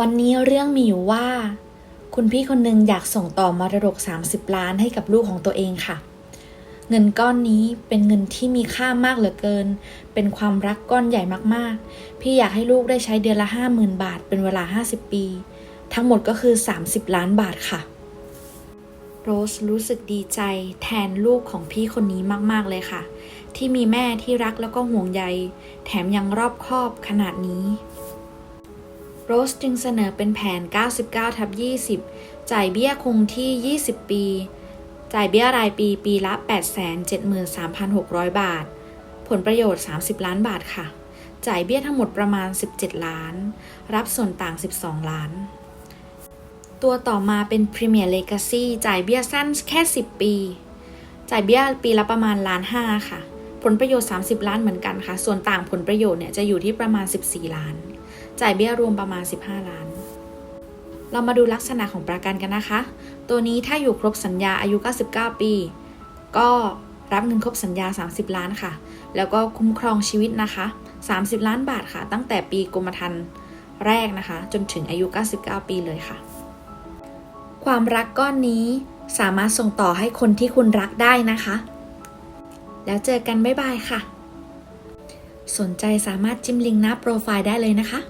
วันนี้เรื่องมีอยู่ว่า คุณพี่คนหนึ่งอยากส่งต่อมรดก 30 ล้านให้กับลูกของตัวเองค่ะ เงินก้อนนี้เป็นเงินที่มีค่ามากเหลือเกิน เป็นความรักก้อนใหญ่มากๆ พี่อยากให้ลูกได้ใช้เดือนละ 50,000 บาท เป็นเวลา 50 ปี ทั้งหมดก็คือ 30 ล้านบาทค่ะ โรสรู้สึกดีใจแทนลูกของพี่คนนี้มากๆเลยค่ะ ที่มีแม่ที่รักแล้วก็ห่วงใย แถมยังรอบคอบขนาดนี้ รสจึงเสนอเป็นแผน 99ทับ20 จ่ายเบี้ยคงที่ 20 ปี จ่ายเบี้ยรายปีปีละ 873,600 บาท ผลประโยชน์ 30 ล้านบาทค่ะ จ่ายเบี้ยทั้งหมดประมาณ 17 ล้าน รับส่วนต่าง 12 ล้าน ตัวต่อมาเป็น Premier Legacy จ่ายเบี้ยสั้นแค่ 10 ปี จ่ายเบี้ยปีละประมาณล้านห้าค่ะ ผลประโยชน์ 30 ล้านเหมือนกันค่ะ ส่วนต่างผลประโยชน์เนี่ยจะอยู่ที่ประมาณ 14 ล้าน จ่ายเบี้ยรวมประมาณ 15 ล้าน เรามาดูลักษณะของประกันกันนะคะ ตัวนี้ถ้าอยู่ครบสัญญาอายุ 99 ปี ก็รับเงินครบสัญญา 30 ล้านค่ะ แล้วก็คุ้มครองชีวิตนะคะ 30 ล้านบาทค่ะ ตั้งแต่ปีกรมธรรม์แรกนะคะ จนถึงอายุ 99 ปีเลยค่ะ ความรักก้อนนี้สามารถส่งต่อให้คนที่คุณรักได้นะคะ แล้วเจอกันบ๊ายบายค่ะ สนใจสามารถจิ้มลิงก์หน้าโปรไฟล์ได้เลยนะคะ